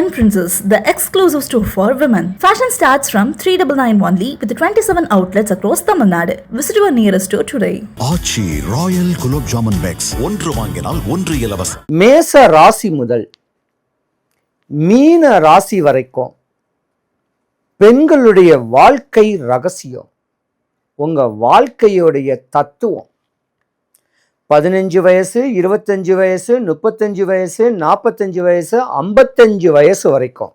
Yen Princess, the exclusive store for women. Fashion starts from 3991 only with 27 outlets across Tamil Nadu. Visit your nearest store today. Aachi royal gulab jamun packs ஒன்று வாங்கினால் ஒன்று இலவசம் மேச ராசி முதல் மீன ராசி வரைக்கும் பெண்களுடைய வாழ்க்கை ரகசியம் உங்க வாழ்க்கையுடைய தத்துவம் பதினஞ்சு வயசு இருபத்தஞ்சு வயசு முப்பத்தஞ்சு வயசு நாற்பத்தஞ்சு வயசு ஐம்பத்தஞ்சு வயசு வரைக்கும்.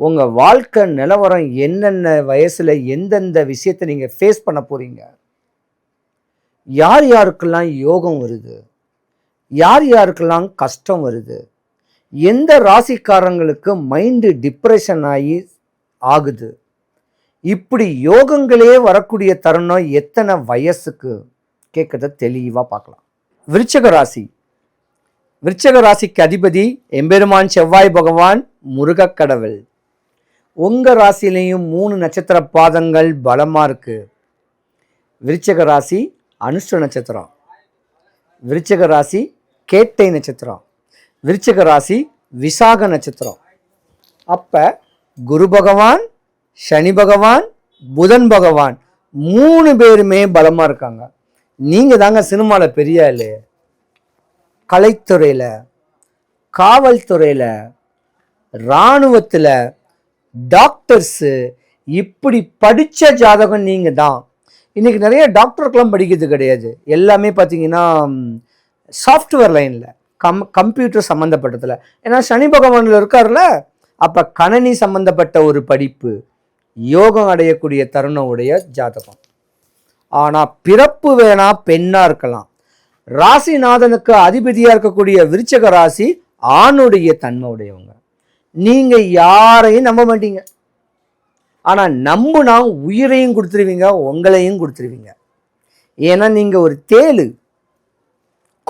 உங்கள் வாழ்க்கை நிலவரம் என்னென்ன வயசில் எந்தெந்த விஷயத்தை நீங்கள் ஃபேஸ் பண்ண போகிறீங்க யார் யாருக்கெல்லாம் யோகம் வருது? யார் யாருக்கெல்லாம் கஷ்டம் வருது? எந்த ராசிக்காரங்களுக்கு மைண்டு டிப்ரெஷன் ஆகி ஆகுது? இப்படி யோகங்களே வரக்கூடிய தருணம் எத்தனை வயசுக்கு? கேட்குறத தெளிவாக பார்க்கலாம். விருச்சக ராசி. விருச்சக ராசிக்கு அதிபதி எம்பெருமான் செவ்வாய் பகவான் முருகக்கடவுள் உங்கள் ராசிலையும் மூணு நட்சத்திர பாதங்கள் பலமாக இருக்குது விருச்சக ராசி அனுஷ்ட நட்சத்திரம். விருச்சக ராசி கேட்டை நட்சத்திரம். விருச்சக ராசி விசாக நட்சத்திரம். அப்போ குரு பகவான் சனி பகவான் புதன் பகவான் மூணு பேருமே பலமாக இருக்காங்க. நீங்கள் தாங்க சினிமாவில் பெரிய ஆளு. கலைத்துறையில் காவல்துறையில் இராணுவத்தில் டாக்டர்ஸு இப்படி படித்த ஜாதகம் நீங்கள் தான் இன்றைக்கி நிறைய டாக்டருக்கெலாம் படிக்கிறது கிடையாது. எல்லாமே பார்த்தீங்கன்னா சாஃப்ட்வேர் லைனில் கம் கம்ப்யூட்டர் சம்மந்தப்பட்டதில் ஏன்னா சனி பகவானில் இருக்கார்ல அப்போ கணனி சம்மந்தப்பட்ட ஒரு படிப்பு யோகம் அடையக்கூடிய தருணம் உடைய ஜாதகம். ஆனால் பிறப்பு வேணா பெண்ணாக இருக்கலாம். ராசிநாதனுக்கு அதிபதியாக இருக்கக்கூடிய விருச்சக ராசி ஆணுடைய தன்மை உடையவங்க நீங்கள் யாரையும் நம்ப மாட்டீங்க. ஆனால் நம்புனா உயிரையும் கொடுத்துருவீங்க உங்களையும் கொடுத்துருவீங்க. ஏன்னா நீங்கள் ஒரு தேளு.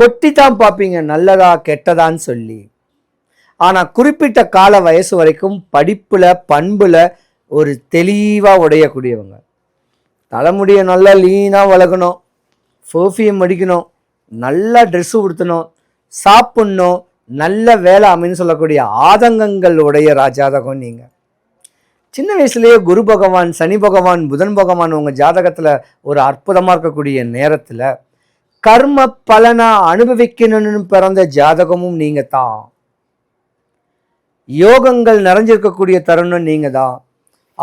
கொட்டி தான் பார்ப்பீங்க நல்லதா கெட்டதான்னு சொல்லி. ஆனால் குறிப்பிட்ட கால வயசு வரைக்கும் படிப்பில் பண்பில் ஒரு தெளிவாக உடையக்கூடியவங்க. தலைமுடியை நல்லா லீனாக வளர்க்கணும். பர்ஃப்யூம் அடிக்கணும். நல்லா ட்ரெஸ்ஸு உடுத்தணும். சாப்பிட்ணும். நல்ல வேலை அமைன்னு சொல்லக்கூடிய ஆதங்கங்கள் உடைய ராஜாதகம் நீங்கள் சின்ன வயசுலேயே குரு பகவான் சனி பகவான் புதன் பகவான் உங்கள் ஜாதகத்தில் ஒரு அற்புதமாக இருக்கக்கூடிய நேரத்தில் கர்ம பலனை அனுபவிக்கணும்னு பிறந்த ஜாதகமும் நீங்கள் தான் யோகங்கள் நிறைஞ்சிருக்கக்கூடிய தருணம் நீங்கள் தான்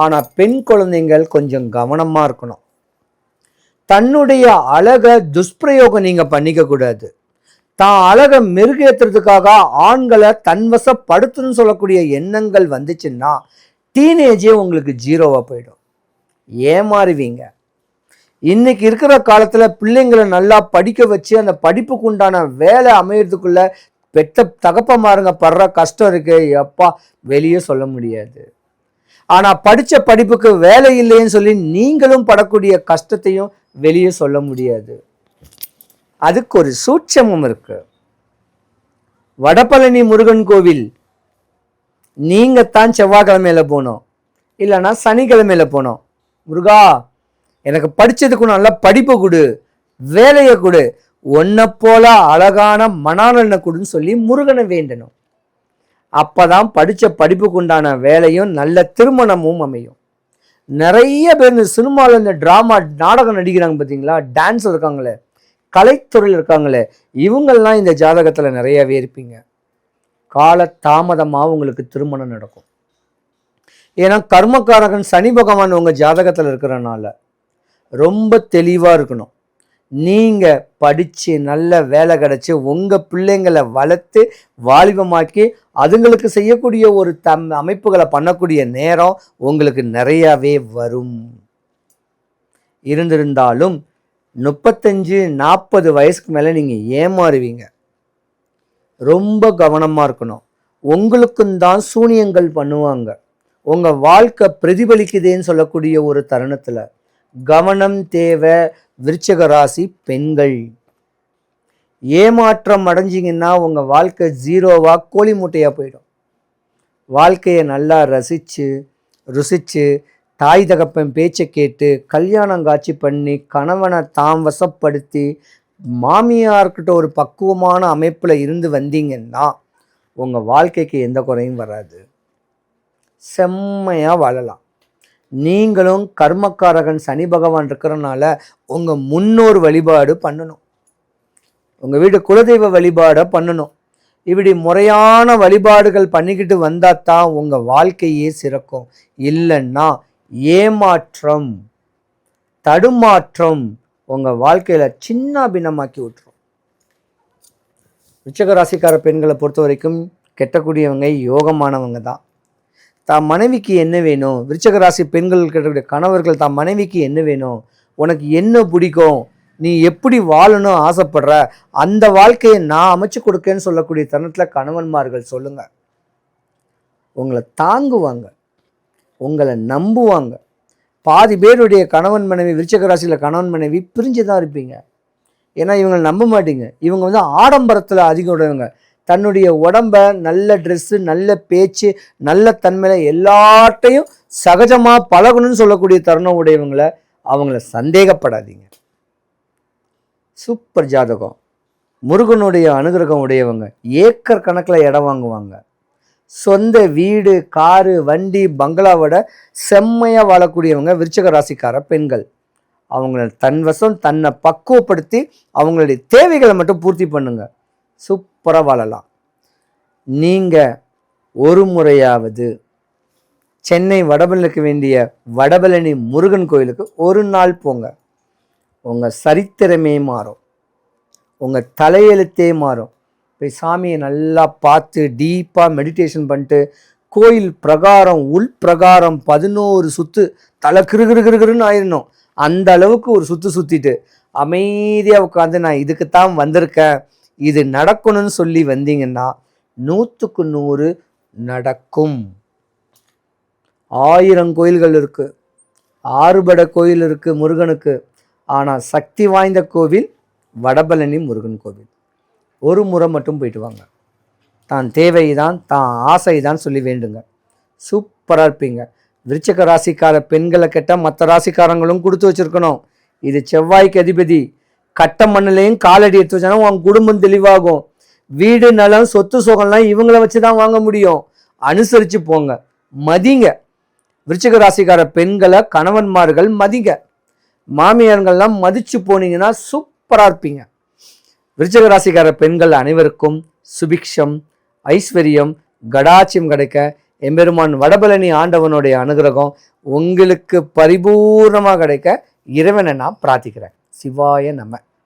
ஆனால் பெண் குழந்தைங்கள் கொஞ்சம் கவனமாக இருக்கணும். தன்னுடைய அழகை துஷ்பிரயோகம் நீங்கள் பண்ணிக்கக்கூடாது தான் அழகை மெருகேற்றுறதுக்காக ஆண்களை தன்வசப்படுத்துன்னு சொல்லக்கூடிய எண்ணங்கள் வந்துச்சுன்னா டீனேஜே உங்களுக்கு ஜீரோவாக போயிடும். ஏமாறுவீங்க. இன்னைக்கு இருக்கிற காலத்தில் பிள்ளைங்களை நல்லா படிக்க வச்சு அந்த படிப்புக்கு உண்டான வேலை அமையறதுக்குள்ள பெத்த தகப்பமாருங்க படுற கஷ்டம் இருக்கு எப்பா வெளியே சொல்ல முடியாது. ஆனால் படித்த படிப்புக்கு வேலை இல்லைன்னு சொல்லி நீங்களும் படக்கூடிய கஷ்டத்தையும் வெளியே சொல்ல முடியாது. அதுக்கு ஒரு சூட்சமும் இருக்கு. வடபழனி முருகன் கோவில் நீங்கள் தான் செவ்வாய்க்கிழமையில போகணும். இல்லைன்னா சனிக்கிழமையில் போகணும். முருகா எனக்கு படித்ததுக்கு நல்ல படிப்பு கொடு வேலையை கொடு. ஒன்றை போல அழகான மணாலனை கொடுன்னு சொல்லி முருகனை வேண்டணும். அப்பதான் படித்த படிப்புக்கு உண்டான வேலையும் நல்ல திருமணமும் அமையும். நிறைய பேர் இந்த சினிமாவில் இந்த ட்ராமா நாடகம் நடிக்கிறாங்க பார்த்தீங்களா டான்ஸ் இருக்காங்களே கலைத்துறையில் இருக்காங்களே இவங்கள்லாம் இந்த ஜாதகத்தில் நிறையவே இருப்பீங்க. கால தாமதமாக உங்களுக்கு திருமணம் நடக்கும். ஏன்னா கர்மக்காரகன் சனி பகவான் உங்கள் ஜாதகத்தில் இருக்கிறனால ரொம்ப தெளிவாக இருக்கணும். நீங்கள் படித்து நல்ல வேலை கிடச்சி உங்கள் பிள்ளைங்களை வளர்த்து வாலிபமாக்கி அதுங்களுக்கு செய்யக்கூடிய ஒரு தம் அமைப்புகளை பண்ணக்கூடிய நேரம் உங்களுக்கு நிறையாவே வரும். இருந்திருந்தாலும் முப்பத்தஞ்சு நாற்பது வயசுக்கு மேலே நீங்கள் ஏமாறுவீங்க. ரொம்ப கவனமாக இருக்கணும். உங்களுக்கும் தான் சூனியங்கள் பண்ணுவாங்க. உங்கள் வாழ்க்கை பிரதிபலிக்குதேன்னு சொல்லக்கூடிய ஒரு தருணத்தில் கவனம் தேவை விருச்சக ராசி பெண்கள். ஏமாற்றம் அடைஞ்சிங்கன்னா உங்கள் வாழ்க்கை ஜீரோவாக கோழி மூட்டையாக போயிடும். வாழ்க்கையை நல்லா ரசித்து ருசித்து தாய் தகப்பன் பேச்சை கேட்டு கல்யாணம் காட்சி பண்ணி கணவனை தாம் வசப்படுத்தி மாமியார்கிட்ட ஒரு பக்குவமான அமைப்பில் இருந்து வந்தீங்கன்னா உங்கள் வாழ்க்கைக்கு எந்த குறையும் வராது. செம்மையாக வாழலாம். நீங்களும் கர்மக்காரகன் சனி பகவான் இருக்கிறனால உங்கள் முன்னோர் வழிபாடு பண்ணணும். உங்கள் வீட்டு குலதெய்வ வழிபாடை பண்ணணும். இப்படி முறையான வழிபாடுகள் பண்ணிக்கிட்டு வந்தால் தான் உங்கள் வாழ்க்கையே சிறக்கும். இல்லைன்னா ஏமாற்றம் தடுமாற்றம் உங்கள் வாழ்க்கையில் சின்ன பின்னமாக்கி விட்டுரும். ரிச்சக ராசிக்கார பெண்களை பொறுத்த வரைக்கும் கெட்டக்கூடியவங்க யோகமானவங்க தான். தாம் மனைவிக்கு என்ன வேணும்? விருச்சக ராசி பெண்கள் கிட்டக்கூடிய கணவர்கள் தாம் மனைவிக்கு என்ன வேணும்? உனக்கு என்ன பிடிக்கும்? நீ எப்படி வாழணும் ஆசைப்படுற? அந்த வாழ்க்கையை நான் அமைச்சு கொடுக்கேன்னு சொல்லக்கூடிய தருணத்தில் கணவன்மார்கள் சொல்லுங்க. உங்களை தாங்குவாங்க. உங்களை நம்புவாங்க. பாதி பேருடைய கணவன் மனைவி விருச்சக ராசியில் கணவன் மனைவி பிரிஞ்சு தான் இருப்பீங்க. ஏன்னா இவங்களை நம்ப மாட்டீங்க. இவங்க வந்து ஆடம்பரத்தில் அதிகம் உடையவங்க தன்னுடைய உடம்ப நல்ல ட்ரெஸ்ஸு நல்ல பேச்சு நல்ல தன்மையில் எல்லாட்டையும் சகஜமாக பழகணும்னு சொல்லக்கூடிய தருணம் உடையவங்களை அவங்கள சந்தேகப்படாதீங்க. சூப்பர் ஜாதகம். முருகனுடைய அனுகிரகம் உடையவங்க. ஏக்கர் கணக்கில் இடம் வாங்குவாங்க. சொந்த வீடு காரு வண்டி பங்களாவோட செம்மையாக வாழக்கூடியவங்க விருச்சக ராசிக்கார பெண்கள். அவங்கள தன் வசம் தன்னை பக்குவப்படுத்தி அவங்களுடைய தேவைகளை மட்டும் பூர்த்தி பண்ணுங்கள் சூப்பராக வாழலாம். நீங்கள் ஒரு முறையாவது சென்னை வடபழனிக்கு வேண்டிய வடபழனி முருகன் கோயிலுக்கு ஒரு நாள் போங்க. உங்கள் சரித்திரமே மாறும். உங்கள் தலையெழுத்தே மாறும். போய் சாமியை நல்லா பார்த்து டீப்பாக மெடிடேஷன் பண்ணிட்டு கோயில் பிரகாரம் உள் பிரகாரம் பதினோரு சுத்து தலை கிரு கிருகிருன்னு ஆயிடணும் அந்த அளவுக்கு ஒரு சுத்து சுற்றிட்டு அமைதியாக உட்காந்து நான் இதுக்கு தான் வந்திருக்கேன். இது நடக்கணும்னு சொல்லி வந்தீங்கன்னா நூற்றுக்கு நூறு நடக்கும். ஆயிரம் கோயில்கள் இருக்குது ஆறுபட கோயில் இருக்குது முருகனுக்கு. ஆனால் சக்தி வாய்ந்த கோவில் வடபழனி முருகன் கோவில். ஒரு முறை மட்டும் போயிட்டு வாங்க. தான் தேவை தான் தான் ஆசை தான் சொல்லி வேண்டுங்க. சூப்பராக இருப்பீங்க. விருச்சக ராசிக்கார பெண்களை கெட்ட மற்ற ராசிக்காரங்களும் கொடுத்து வச்சுருக்கணும். இது செவ்வாய்க்கு அதிபதி. கட்ட மண்ணிலையும் காலடி எடுத்து வச்சாலும் உன் குடும்பம் தெளிவாகும். வீடு நலம் சொத்து சுகம்லாம் இவங்கள வச்சு தான் வாங்க முடியும். அனுசரித்து போங்க. மதிங்க. விருச்சிக ராசிக்கார பெண்களை கணவன்மார்கள் மதிங்க. மாமியார்கள்லாம் மதிச்சு போனீங்கன்னா சூப்பராக இருப்பீங்க. விருச்சிக ராசிக்கார பெண்கள் அனைவருக்கும் சுபிக்ஷம் ஐஸ்வர்யம் கடாட்சியம் கிடைக்க எம்பெருமான் வடபழனி ஆண்டவனுடைய அனுகிரகம் உங்களுக்கு பரிபூர்ணமாக கிடைக்க இறைவனை நான் பிரார்த்திக்கிறேன். சிவாய நம.